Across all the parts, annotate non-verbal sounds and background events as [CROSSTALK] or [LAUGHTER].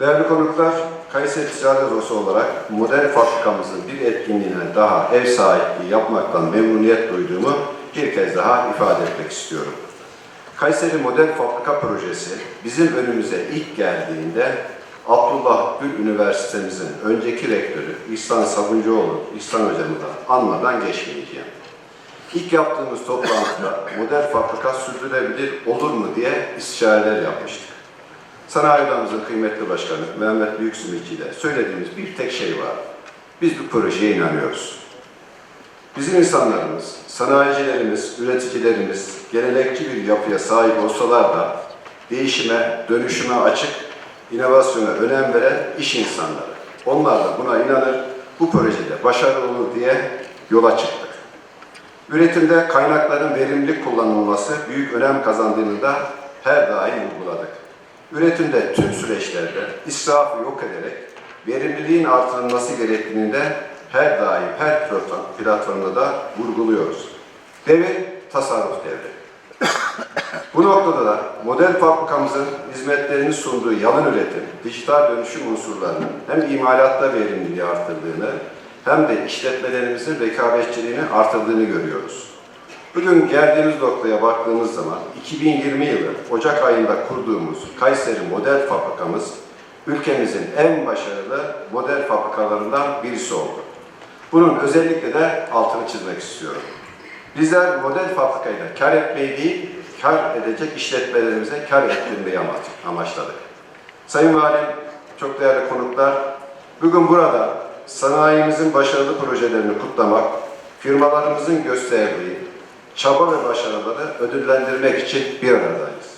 Değerli konuklar, Kayseri Ticaret Odası olarak model fabrikamızın bir etkinliğine daha ev sahipliği yapmaktan memnuniyet duyduğumu bir kez daha ifade etmek istiyorum. Kayseri Model Fabrika Projesi bizim önümüze ilk geldiğinde Abdullah Gül Üniversitemizin önceki rektörü İhsan Sabuncuoğlu, İhsan Hocamı da anmadan geçmeyeceğim. İlk yaptığımız toplantıda model fabrika sürdürülebilir olur mu diye istişareler yapmıştık. Sanayi Odamızın kıymetli başkanı Mehmet Büyüksümücü ile söylediğimiz bir tek şey var. Biz bu projeye inanıyoruz. Bizim insanlarımız, sanayicilerimiz, üreticilerimiz gelenekçi bir yapıya sahip olsalar da değişime, dönüşüme açık, inovasyona önem veren iş insanları. Onlar da buna inanır, bu projede başarılı olur diye yola çıktık. Üretimde kaynakların verimli kullanılması büyük önem kazandığını da her daim vurguladık. Üretimde tüm süreçlerde israfı yok ederek verimliliğin artırılması gerektiğini de her daim her platform- platformda da vurguluyoruz. Devir tasarruf devri. [COUGHS] Bu noktada da model fabrikamızın hizmetlerini sunduğu yalın üretim, dijital dönüşüm unsurlarının hem imalatta verimliliği artırdığını hem de işletmelerimizin rekabetçiliğini artırdığını görüyoruz. Bugün geldiğimiz noktaya baktığımız zaman 2020 yılı Ocak ayında kurduğumuz Kayseri Model Fabrikamız ülkemizin en başarılı model fabrikalarından birisi oldu. Bunun özellikle de altını çizmek istiyorum. Bizler model fabrikayla kar etmeyi değil, kar edecek işletmelerimize kar ettirmeyi amaç- amaçladık. Sayın Valim, çok değerli konuklar, bugün burada sanayimizin başarılı projelerini kutlamak, firmalarımızın gösterdiği çaba ve başarıları ödüllendirmek için bir aradayız.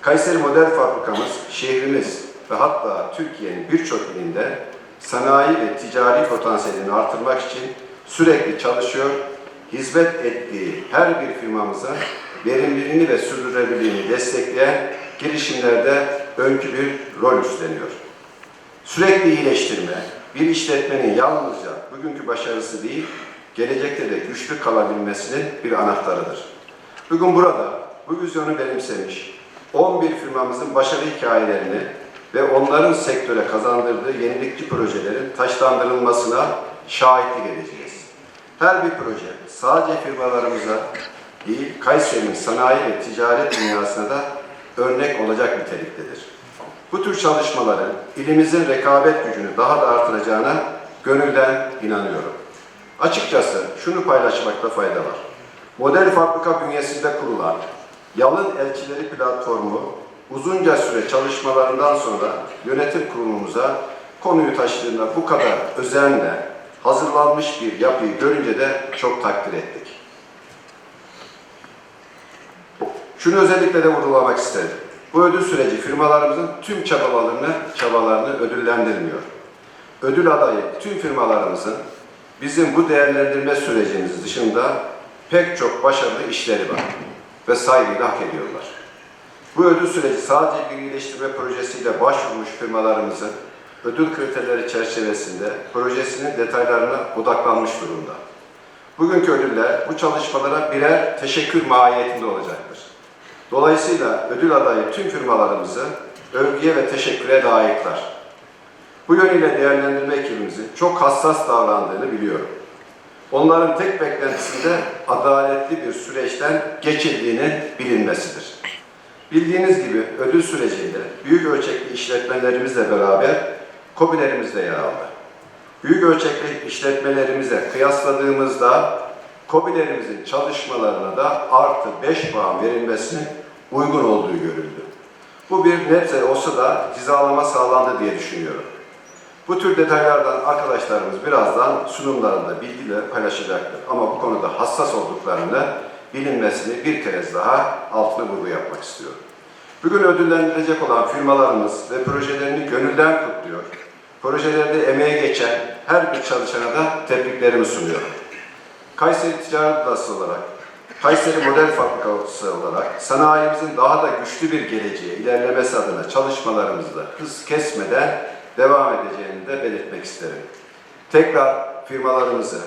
Kayseri Model Fabrikamız şehrimiz ve hatta Türkiye'nin birçok ilinde sanayi ve ticari potansiyelini artırmak için sürekli çalışıyor, hizmet ettiği her bir firmamızın verimliliğini ve sürdürülebilirliğini destekleyen girişimlerde öncü bir rol üstleniyor. Sürekli iyileştirme, bir işletmenin yalnızca bugünkü başarısı değil, gelecekte de güçlü kalabilmesinin bir anahtarıdır. Bugün burada bu vizyonu benimsemiş 11 firmamızın başarı hikayelerini ve onların sektöre kazandırdığı yenilikçi projelerin taşlandırılmasına şahitlik edeceğiz. Her bir proje sadece firmalarımıza değil, Kayseri'nin sanayi ve ticaret dünyasına da örnek olacak niteliktedir. Bu tür çalışmaların ilimizin rekabet gücünü daha da artıracağına gönülden inanıyorum. Açıkçası şunu paylaşmakta fayda var. Model fabrika bünyesinde kurulan Yalın Elçileri platformu uzunca süre çalışmalarından sonra yönetim kurulumuza konuyu taşıdığında bu kadar özenle hazırlanmış bir yapıyı görünce de çok takdir ettik. Şunu özellikle de vurgulamak isterim. Bu ödül süreci firmalarımızın tüm çabalarını, çabalarını ödüllendirmiyor. Ödül adayı tüm firmalarımızın bizim bu değerlendirme sürecimiz dışında pek çok başarılı işleri var ve saygıyı hak ediyorlar. Bu ödül süreci sadece bir iyileştirme projesiyle başvurmuş firmalarımızın ödül kriterleri çerçevesinde projesinin detaylarına odaklanmış durumda. Bugünkü ödüller bu çalışmalara birer teşekkür mahiyetinde olacaktır. Dolayısıyla ödül adayı tüm firmalarımızı övgüye ve teşekküre layıklar. Bu yönüyle değerlendirme ekibimizin çok hassas davrandığını biliyorum. Onların tek beklentisinde adaletli bir süreçten geçildiğinin bilinmesidir. Bildiğiniz gibi ödül sürecinde büyük ölçekli işletmelerimizle beraber KOBİ'lerimiz de yer aldı. Büyük ölçekli işletmelerimize kıyasladığımızda KOBİ'lerimizin çalışmalarına da artı 5 puan verilmesinin uygun olduğu görüldü. Bu bir nebze olsa da hizalama sağlandı diye düşünüyorum. Bu tür detaylardan arkadaşlarımız birazdan sunumlarında bilgiler paylaşacaktır. Ama bu konuda hassas olduklarını bilinmesini bir kez daha altına vurgu yapmak istiyorum. Bugün ödüllendirilecek olan firmalarımız ve projelerini gönülden kutluyor. Projelerde emeğe geçen her bir çalışana da tebriklerimi sunuyorum. Kayseri Ticaret Odası olarak, Kayseri Model Fabrikası olarak sanayimizin daha da güçlü bir geleceğe ilerlemesi adına çalışmalarımızda hız kesmeden devam edeceğini de belirtmek isterim. Tekrar firmalarımızı,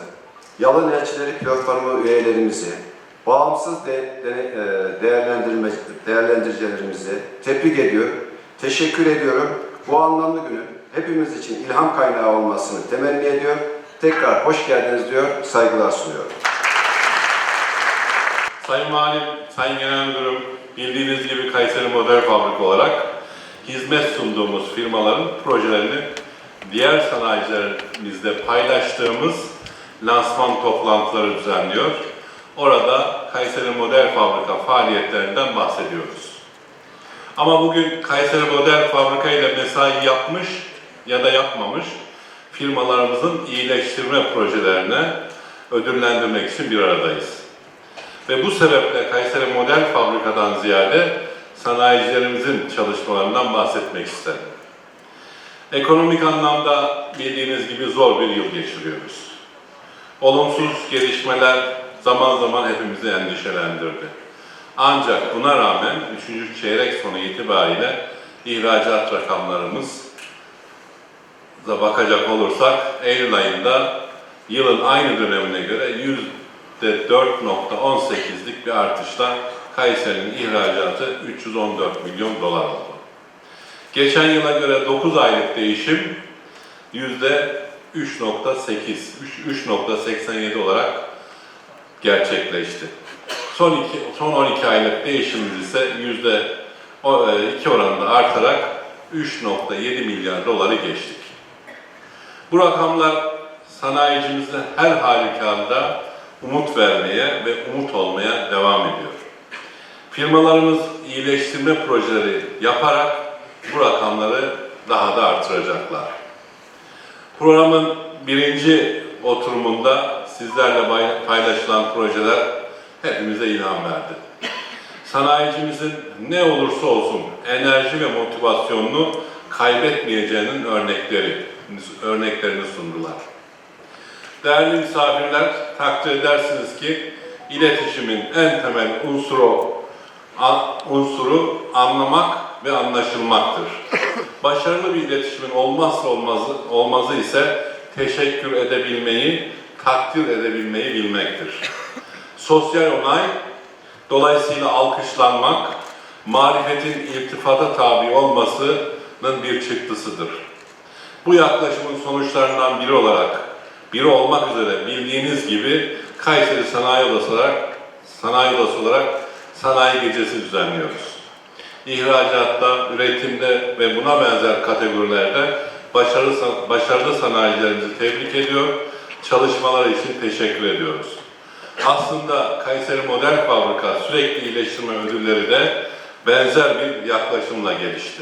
yalın elçileri platformu üyelerimizi, bağımsız de, de, e, değerlendirme, değerlendiricilerimizi tebrik ediyor, teşekkür ediyorum. Bu anlamlı günün hepimiz için ilham kaynağı olmasını temenni ediyor. Tekrar hoş geldiniz diyor, saygılar sunuyorum. Sayın Valim, Sayın Genel Müdürüm, bildiğiniz gibi Kayseri Model Fabrika olarak hizmet sunduğumuz firmaların projelerini diğer sanayicilerimizle paylaştığımız lansman toplantıları düzenliyor. Orada Kayseri Model Fabrika faaliyetlerinden bahsediyoruz. Ama bugün Kayseri Model Fabrika ile mesai yapmış ya da yapmamış firmalarımızın iyileştirme projelerine ödüllendirmek için bir aradayız. Ve bu sebeple Kayseri Model Fabrika'dan ziyade sanayicilerimizin çalışmalarından bahsetmek isterim. Ekonomik anlamda bildiğiniz gibi zor bir yıl geçiriyoruz. Olumsuz gelişmeler zaman zaman hepimizi endişelendirdi. Ancak buna rağmen 3. çeyrek sonu itibariyle ihracat rakamlarımız da bakacak olursak Eylül ayında yılın aynı dönemine göre %4.18'lik bir artışla Kayseri'nin ihracatı 314 milyon dolar oldu. Geçen yıla göre 9 aylık değişim %3.8, 3.87 olarak gerçekleşti. Son, iki, son 12 aylık değişimimiz ise %2 oranında artarak 3.7 milyar doları geçtik. Bu rakamlar sanayicimize her halükarda umut vermeye ve umut olmaya devam ediyor. Firmalarımız iyileştirme projeleri yaparak bu rakamları daha da artıracaklar. Programın birinci oturumunda sizlerle paylaşılan projeler hepimize ilham verdi. Sanayicimizin ne olursa olsun enerji ve motivasyonunu kaybetmeyeceğinin örnekleri, örneklerini sundular. Değerli misafirler, takdir edersiniz ki iletişimin en temel unsuru, unsuru anlamak ve anlaşılmaktır. [LAUGHS] Başarılı bir iletişimin olmazsa olmazı, olmazı ise teşekkür edebilmeyi, takdir edebilmeyi bilmektir. [LAUGHS] Sosyal onay, dolayısıyla alkışlanmak, marifetin iltifata tabi olmasının bir çıktısıdır. Bu yaklaşımın sonuçlarından biri olarak, biri olmak üzere bildiğiniz gibi Kayseri Sanayi Odası olarak, Sanayi Odası olarak Sanayi Gecesi düzenliyoruz. İhracatta, üretimde ve buna benzer kategorilerde başarılı, başarılı sanayicilerimizi tebrik ediyor, çalışmaları için teşekkür ediyoruz. Aslında Kayseri Model Fabrika sürekli iyileştirme ödülleri de benzer bir yaklaşımla gelişti.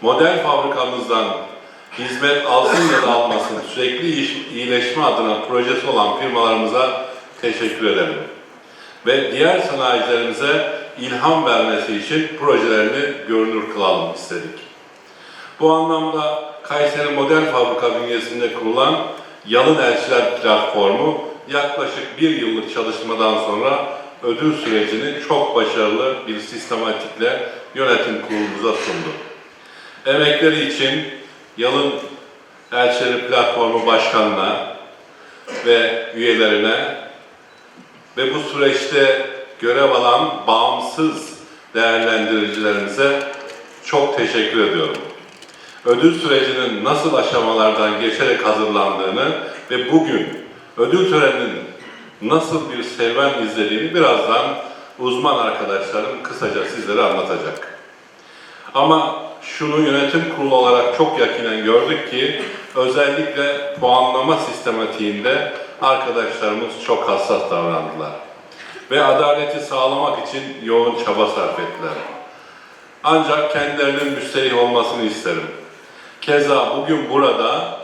Model fabrikamızdan hizmet alsın ya da almasın sürekli iyileşme adına projesi olan firmalarımıza teşekkür ederim. Ve diğer sanayicilerimize ilham vermesi için projelerini görünür kılalım istedik. Bu anlamda Kayseri Model Fabrika bünyesinde kurulan Yalın Elçiler Platformu yaklaşık bir yıllık çalışmadan sonra ödül sürecini çok başarılı bir sistematikle yönetim kurulumuza sundu. Emekleri için Yalın Elçileri Platformu Başkanı'na ve üyelerine ve bu süreçte görev alan bağımsız değerlendiricilerimize çok teşekkür ediyorum. Ödül sürecinin nasıl aşamalardan geçerek hazırlandığını ve bugün ödül töreninin nasıl bir serüven izlediğini birazdan uzman arkadaşlarım kısaca sizlere anlatacak. Ama şunu yönetim kurulu olarak çok yakinen gördük ki özellikle puanlama sistematiğinde arkadaşlarımız çok hassas davrandılar. Ve adaleti sağlamak için yoğun çaba sarf ettiler. Ancak kendilerinin müsterih olmasını isterim. Keza bugün burada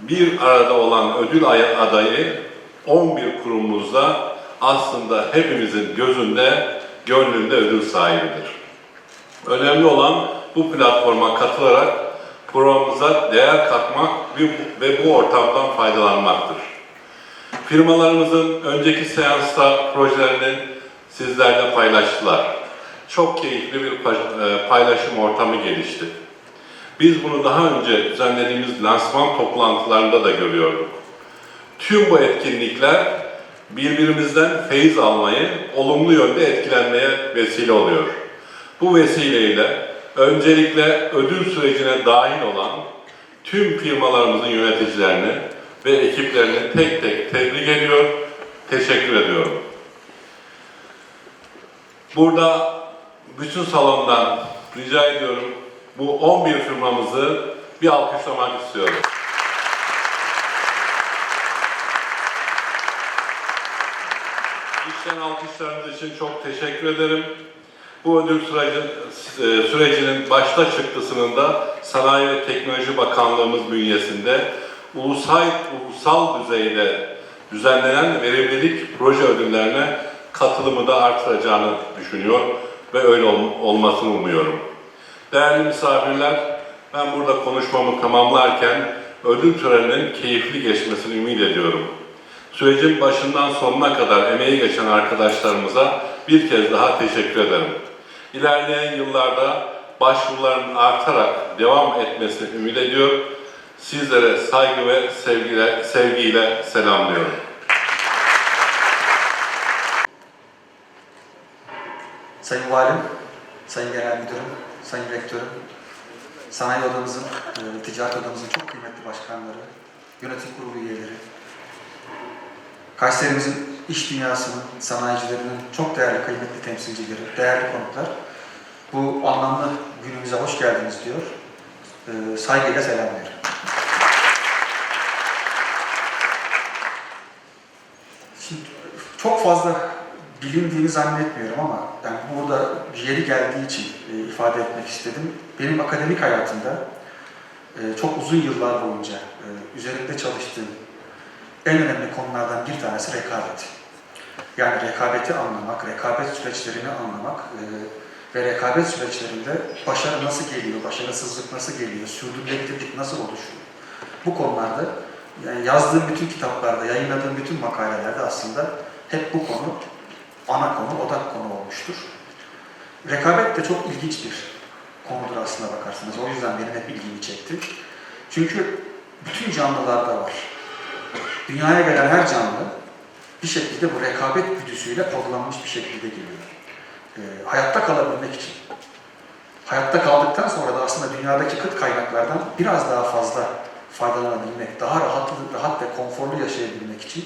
bir arada olan ödül ay- adayı 11 kurumumuzda aslında hepimizin gözünde, gönlünde ödül sahibidir. Önemli olan bu platforma katılarak programımıza değer katmak ve bu ortamdan faydalanmaktır. Firmalarımızın önceki seansta projelerini sizlerle paylaştılar. Çok keyifli bir e, paylaşım ortamı gelişti. Biz bunu daha önce düzenlediğimiz lansman toplantılarında da görüyorduk. Tüm bu etkinlikler birbirimizden feyiz almayı, olumlu yönde etkilenmeye vesile oluyor. Bu vesileyle öncelikle ödül sürecine dahil olan tüm firmalarımızın yöneticilerini ve ekiplerini tek tek tebrik ediyor, teşekkür ediyorum. Burada bütün salondan rica ediyorum bu 11 firmamızı bir alkışlamak istiyorum. İçten alkışlarınız için çok teşekkür ederim. Bu ödül süreci, e, sürecinin başta çıktısının da Sanayi ve Teknoloji Bakanlığımız bünyesinde ulusal, ulusal düzeyde düzenlenen verimlilik proje ödüllerine katılımı da artıracağını düşünüyor ve öyle ol- olmasını umuyorum. Değerli misafirler, ben burada konuşmamı tamamlarken ödül töreninin keyifli geçmesini ümit ediyorum. Sürecin başından sonuna kadar emeği geçen arkadaşlarımıza bir kez daha teşekkür ederim. İlerleyen yıllarda başvuruların artarak devam etmesini ümit ediyor. Sizlere saygı ve sevgiyle, sevgiyle selamlıyorum. Sayın Valim, Sayın Genel Müdürüm, Sayın Rektörüm, Sanayi Odamızın, e, Ticaret Odamızın çok kıymetli başkanları, yönetim kurulu üyeleri, Kayserimizin iş dünyasının, sanayicilerinin çok değerli, kıymetli temsilcileri, değerli konuklar, bu anlamlı günümüze hoş geldiniz diyor. E, saygıyla selamlıyorum. Şimdi çok fazla bilindiğini zannetmiyorum ama yani burada yeri geldiği için e, ifade etmek istedim. Benim akademik hayatımda e, çok uzun yıllar boyunca e, üzerinde çalıştığım en önemli konulardan bir tanesi rekabet. Yani rekabeti anlamak, rekabet süreçlerini anlamak e, ve rekabet süreçlerinde başarı nasıl geliyor, başarısızlık nasıl geliyor, sürdürülebilirlik nasıl oluşuyor. Bu konularda yani yazdığım bütün kitaplarda, yayınladığım bütün makalelerde aslında hep bu konu ana konu, odak konu olmuştur. Rekabet de çok ilginç bir konudur aslında bakarsanız. O yüzden benim hep ilgimi çekti. Çünkü bütün canlılarda var. Dünyaya gelen her canlı bir şekilde bu rekabet güdüsüyle kodlanmış bir şekilde geliyor. Ee, hayatta kalabilmek için. Hayatta kaldıktan sonra da aslında dünyadaki kıt kaynaklardan biraz daha fazla faydalanabilmek, daha rahat, rahat ve konforlu yaşayabilmek için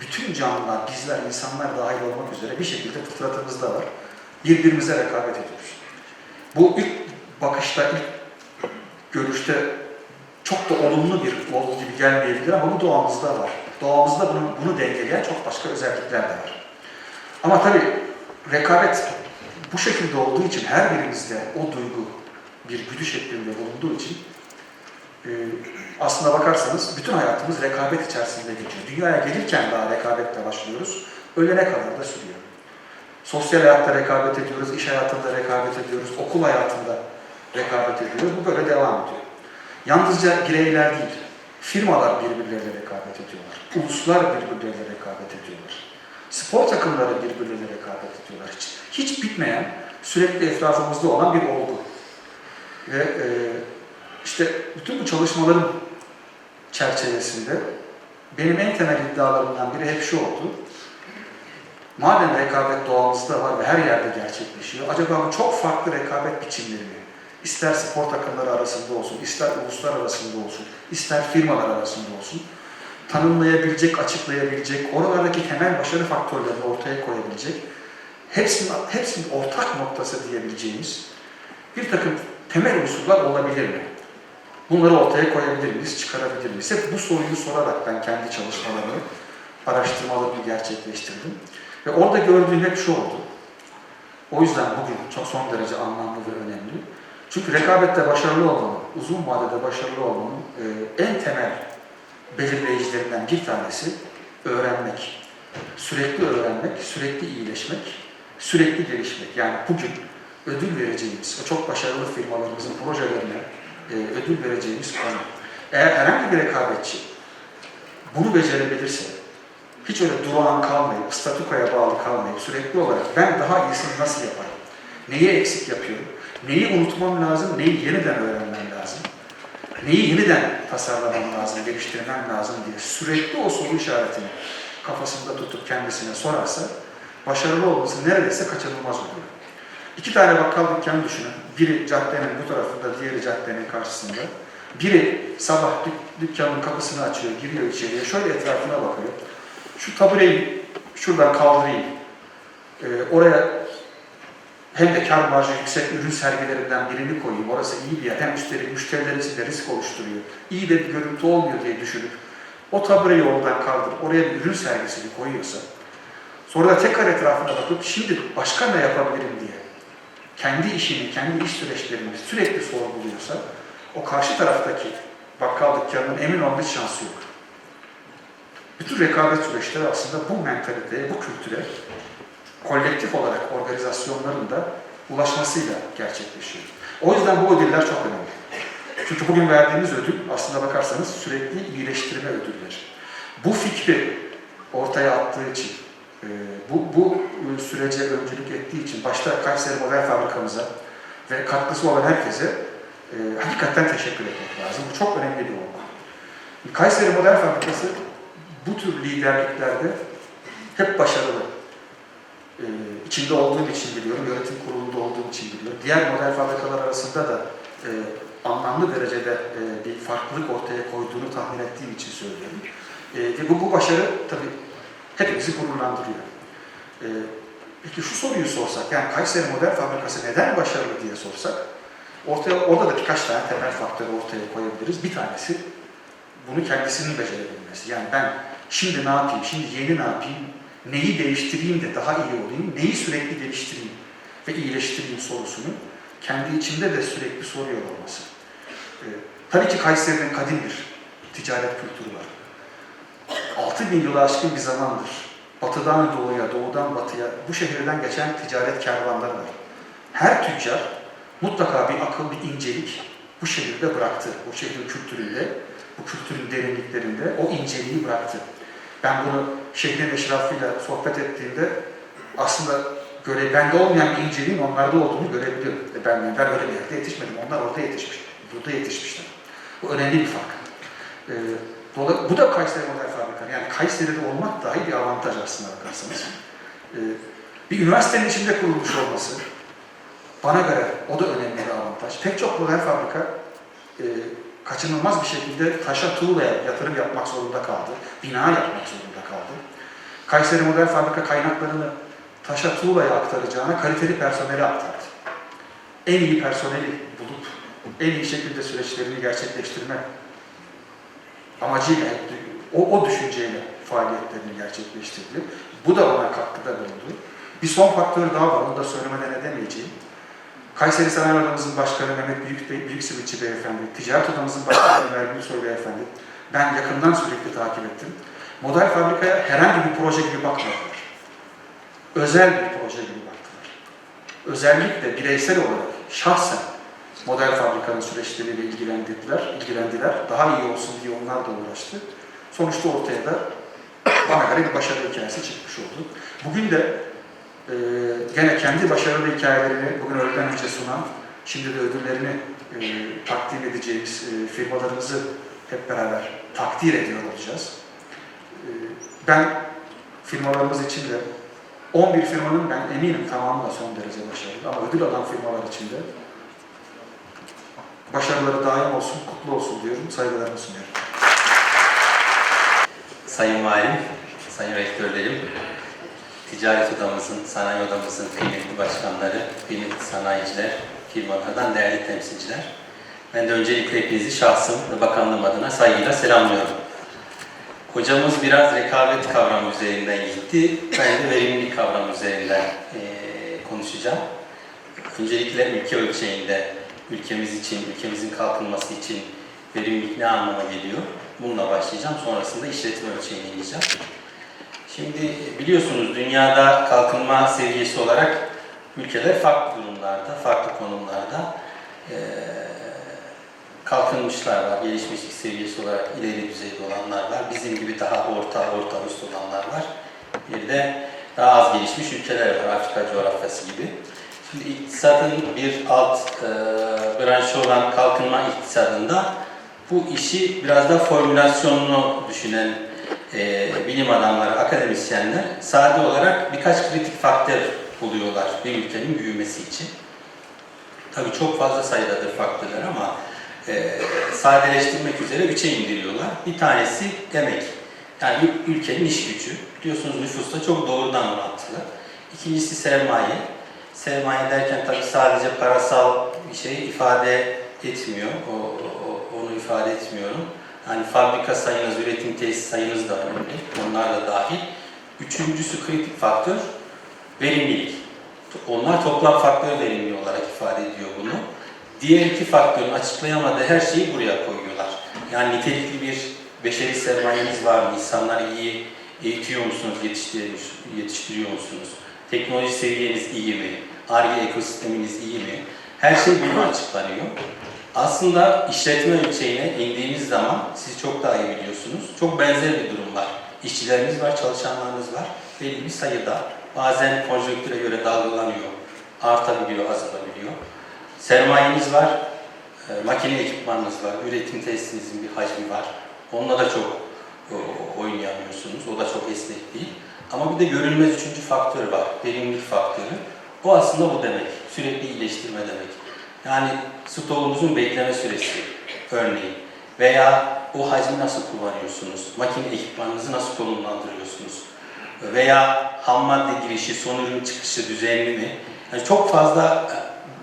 bütün canlılar, bizler, insanlar dahil olmak üzere bir şekilde fıtratımızda var. Birbirimize rekabet ediyoruz. Bu ilk bakışta, ilk görüşte çok da olumlu bir olgu gibi gelmeyebilir ama bu doğamızda var. Doğamızda bunu, bunu dengeleyen çok başka özellikler de var. Ama tabii rekabet bu şekilde olduğu için her birimizde o duygu bir güdü şeklinde bulunduğu için e, aslına bakarsanız bütün hayatımız rekabet içerisinde geçiyor. Dünyaya gelirken daha rekabetle başlıyoruz. Ölene kadar da sürüyor. Sosyal hayatta rekabet ediyoruz, iş hayatında rekabet ediyoruz, okul hayatında rekabet ediyoruz. Bu böyle devam ediyor. Yalnızca bireyler değil, firmalar birbirleriyle rekabet ediyorlar. Uluslar birbirleriyle rekabet ediyorlar. Spor takımları birbirleriyle rekabet ediyorlar. Hiç, hiç bitmeyen, sürekli etrafımızda olan bir olgu. Ve e, işte bütün bu çalışmaların çerçevesinde benim en temel iddialarımdan biri hep şu oldu. Madem rekabet doğamızda var ve her yerde gerçekleşiyor, acaba bu çok farklı rekabet biçimleri mi? İster spor takımları arasında olsun, ister uluslar arasında olsun, ister firmalar arasında olsun, tanımlayabilecek, açıklayabilecek, oralardaki temel başarı faktörlerini ortaya koyabilecek, hepsinin, hepsinin ortak noktası diyebileceğimiz bir takım temel unsurlar olabilir mi? Bunları ortaya koyabilir miyiz, çıkarabilir miyiz? Hep bu soruyu sorarak ben kendi çalışmalarımı, araştırmalarımı gerçekleştirdim. Ve orada gördüğüm hep şu oldu. O yüzden bugün çok son derece anlamlı ve önemli. Çünkü rekabette başarılı olmanın, uzun vadede başarılı olmanın e, en temel belirleyicilerinden bir tanesi öğrenmek. Sürekli öğrenmek, sürekli iyileşmek, sürekli gelişmek. Yani bugün ödül vereceğimiz, o çok başarılı firmalarımızın projelerine e, ödül vereceğimiz konu. Eğer herhangi bir rekabetçi bunu becerebilirse, hiç öyle durağan kalmayıp, statükoya bağlı kalmayıp, sürekli olarak ben daha iyisini nasıl yaparım, neyi eksik yapıyorum, neyi unutmam lazım, neyi yeniden öğrenmem lazım, neyi yeniden tasarlamam lazım, geliştirmem lazım diye sürekli o soru işaretini kafasında tutup kendisine sorarsa, başarılı olması neredeyse kaçınılmaz oluyor. İki tane bakkal dükkanı düşünün. Biri caddenin bu tarafında, diğeri caddenin karşısında. Biri sabah dük- dükkanın kapısını açıyor, giriyor içeriye, şöyle etrafına bakıyor. Şu tabureyi şuradan kaldırayım. Ee, oraya hem de kar marjı yüksek ürün sergilerinden birini koyayım. Orası iyi bir yer. Hem üstelik müşteriler de risk oluşturuyor. İyi de bir görüntü olmuyor diye düşünüp o tabureyi oradan kaldırıp oraya bir ürün sergisini koyuyorsa sonra da tekrar etrafına bakıp şimdi başka ne yapabilirim diye kendi işini, kendi iş süreçlerini sürekli sorguluyorsa o karşı taraftaki bakkal dükkanının emin olma şansı yok. Bütün rekabet süreçleri aslında bu mentaliteye, bu kültüre kolektif olarak organizasyonların da ulaşmasıyla gerçekleşiyor. O yüzden bu ödüller çok önemli. Çünkü bugün verdiğimiz ödül aslında bakarsanız sürekli iyileştirme ödülleri. Bu fikri ortaya attığı için, e, bu, bu sürece öncülük ettiği için başta Kayseri Model Fabrikamıza ve katkısı olan herkese e, hakikaten teşekkür etmek lazım. Bu çok önemli bir olgu. Kayseri Model Fabrikası bu tür liderliklerde hep başarılı. Ee, içinde olduğum için biliyorum, yönetim kurulunda olduğum için biliyorum. Diğer model fabrikalar arasında da e, anlamlı derecede e, bir farklılık ortaya koyduğunu tahmin ettiğim için söylüyorum. E, bu, bu başarı tabii hepimizi gururlandırıyor. E, peki şu soruyu sorsak, yani Kayseri Model Fabrikası neden başarılı diye sorsak, ortaya, orada da birkaç tane temel faktörü ortaya koyabiliriz. Bir tanesi bunu kendisinin becerebilmesi. Yani ben şimdi ne yapayım, şimdi yeni ne yapayım, neyi değiştireyim de daha iyi olayım, neyi sürekli geliştireyim ve iyileştireyim sorusunu kendi içinde de sürekli soruyor olması. Ee, tabii ki Kayseri'nin kadim bir ticaret kültürü var. 6000 yılı aşkın bir zamandır. Batıdan doğuya, doğudan batıya bu şehirden geçen ticaret kervanları var. Her tüccar mutlaka bir akıl, bir incelik bu şehirde bıraktı. Bu şehrin kültüründe, bu kültürün derinliklerinde o inceliği bıraktı. Ben bunu şehrin eşrafıyla sohbet ettiğimde aslında göre bende olmayan bir inceliğin onlarda olduğunu görebiliyorum. E ben, ben öyle bir yerde yetişmedim. Onlar orada yetişmiş. Burada yetişmişler. Bu önemli bir fark. Dola- bu da Kayseri Model Fabrika. Yani Kayseri'de olmak dahi bir avantaj aslında bakarsanız. Ee, bir üniversitenin içinde kurulmuş olması bana göre o da önemli bir avantaj. Pek çok model fabrika e, kaçınılmaz bir şekilde taşa tuğlaya yatırım yapmak zorunda kaldı. Bina yapmak zorunda kaldı. Kayseri Model Fabrika kaynaklarını taşa tuğlaya aktaracağına kaliteli personeli aktardı. En iyi personeli bulup en iyi şekilde süreçlerini gerçekleştirme amacıyla, o, o düşünceyle faaliyetlerini gerçekleştirdi. Bu da ona katkıda bulundu. Bir son faktör daha var, onu da söylemeden edemeyeceğim. Kayseri Sanayi Odamızın Başkanı Mehmet Büyük Bey, Büyüksivitçi Beyefendi, Ticaret Odamızın Başkanı Ömer Gülsoy Beyefendi, ben yakından sürekli takip ettim. Model fabrikaya herhangi bir proje gibi bakmadılar. Özel bir proje gibi baktılar. Özellikle bireysel olarak, şahsen model fabrikanın süreçleriyle ilgilendiler, ilgilendiler. Daha iyi olsun diye onlar da uğraştı. Sonuçta ortaya da bana göre bir başarı hikayesi çıkmış oldu. Bugün de ee, gene kendi başarılı hikayelerini bugün öğleden önce sunan, şimdi de ödüllerini e, takdim edeceğimiz e, firmalarımızı hep beraber takdir ediyor olacağız. E, ben firmalarımız için de 11 firmanın ben eminim tamamı da son derece başarılı ama ödül alan firmalar için de başarıları daim olsun, kutlu olsun diyorum. Saygılarımı sunuyorum. Sayın Valim, Sayın Rektörlerim, Ticaret Odamızın, Sanayi Odamızın kıymetli başkanları, kıymetli sanayiciler, firmalardan değerli temsilciler. Ben de öncelikle hepinizi şahsım ve bakanlığım adına saygıyla selamlıyorum. Hocamız biraz rekabet kavramı üzerinden gitti. Ben de verimlilik kavramı üzerinden eee, konuşacağım. Öncelikle ülke ölçeğinde, ülkemiz için, ülkemizin kalkınması için verimlilik ne anlama geliyor? Bununla başlayacağım. Sonrasında işletim ölçeğine ineceğim. Şimdi biliyorsunuz dünyada kalkınma seviyesi olarak ülkeler farklı durumlarda, farklı konumlarda kalkınmışlar var, gelişmişlik seviyesi olarak ileri düzeyde olanlar var. Bizim gibi daha orta, orta üst olanlar var. Bir de daha az gelişmiş ülkeler var, Afrika coğrafyası gibi. Şimdi iktisadın bir alt eee branşı olan kalkınma iktisadında bu işi biraz da formülasyonunu düşünen e, bilim adamları, akademisyenler sade olarak birkaç kritik faktör buluyorlar bir ülkenin büyümesi için. Tabii çok fazla sayıdadır faktörler ama e, sadeleştirmek üzere üçe indiriyorlar. Bir tanesi emek. Yani ül- ülkenin iş gücü. Biliyorsunuz nüfusta çok doğrudan orantılı. İkincisi sermaye. Sermaye derken tabii sadece parasal bir şey ifade etmiyor. O, o- onu ifade etmiyorum. Yani fabrika sayınız, üretim tesis sayınız da önemli. Onlar da dahil. Üçüncüsü kritik faktör verimlilik. Onlar toplam faktör verimli olarak ifade ediyor bunu. Diğer iki faktörün açıklayamadığı her şeyi buraya koyuyorlar. Yani nitelikli bir beşeri sermayeniz var mı? İnsanları iyi eğitiyor musunuz, yetiştiriyor, musunuz? Teknoloji seviyeniz iyi mi? ARGE ekosisteminiz iyi mi? Her şey bununla açıklanıyor. Aslında işletme ölçeğine indiğimiz zaman, siz çok daha iyi biliyorsunuz, çok benzer bir durum var. İşçileriniz var, çalışanlarınız var. Belli bir sayıda, bazen konjonktüre göre dalgalanıyor, artabiliyor, azalabiliyor. Sermayeniz var, e, makine ekipmanınız var, üretim tesisinizin bir hacmi var. Onunla da çok e, oynayamıyorsunuz, o da çok esnek değil. Ama bir de görünmez üçüncü faktör var, verimlilik faktörü. O aslında bu demek, sürekli iyileştirme demek. Yani stoğunuzun bekleme süresi örneğin. Veya o hacmi nasıl kullanıyorsunuz, makine ekipmanınızı nasıl konumlandırıyorsunuz? Veya ham madde girişi, son ürün çıkışı düzenli mi? Yani çok fazla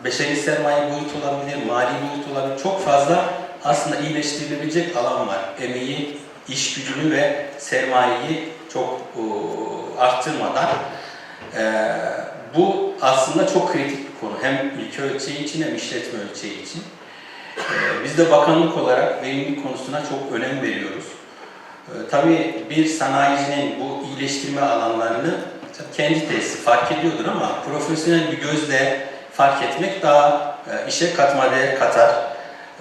e, beşeri sermaye boyutu olabilir, mali boyut olabilir, çok fazla aslında iyileştirilebilecek alan var. Emeği, iş gücünü ve sermayeyi çok arttırmadan bu aslında çok kritik bir konu. Hem ülke ölçeği için hem işletme ölçeği için. Ee, Biz de bakanlık olarak verimlilik konusuna çok önem veriyoruz. Ee, Tabii bir sanayicinin bu iyileştirme alanlarını kendi tesisi fark ediyordur ama profesyonel bir gözle fark etmek daha e, işe katma değer katar.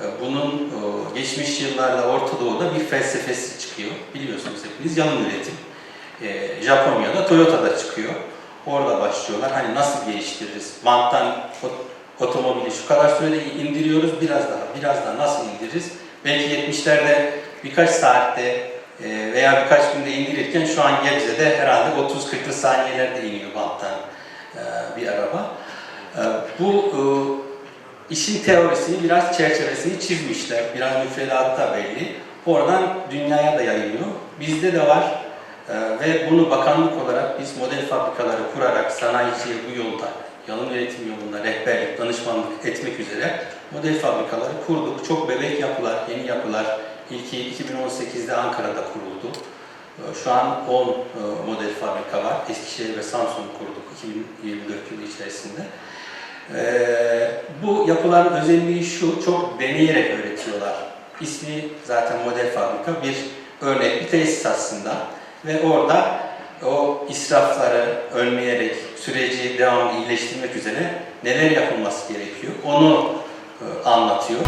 Ee, Bunun geçmiş yıllarda Orta Doğu'da bir felsefesi çıkıyor. Biliyorsunuz hepiniz yalın üretim. Ee, Japonya'da Toyota'da çıkıyor. Orada başlıyorlar. Hani nasıl geliştiririz? Banttan ot- otomobili şu kadar sürede indiriyoruz. Biraz daha, biraz daha nasıl indiririz? Belki 70'lerde birkaç saatte e, veya birkaç günde indirirken şu an Gebze'de herhalde 30-40 saniyelerde iniyor banttan e, bir araba. E, Bu işin teorisini, biraz çerçevesini çizmişler. Biraz müfredatta belli. Oradan dünyaya da yayılıyor. Bizde de var. Ee, ve bunu bakanlık olarak biz model fabrikaları kurarak sanayiciye bu yolda, yalın üretim yolunda rehberlik, danışmanlık etmek üzere model fabrikaları kurduk. Çok bebek yapılar, yeni yapılar. İlki 2018'de Ankara'da kuruldu. Ee, Şu an 10 e, model fabrika var. Eskişehir ve Samsun'u kurduk 2024 yılı içerisinde. Ee, bu yapıların özelliği şu, çok deneyerek öğretiyorlar. İsmi zaten model fabrika, bir örnek, bir tesis aslında. Ve orada o israfları önleyerek süreci devamlı iyileştirmek üzere neler yapılması gerekiyor onu e, anlatıyor.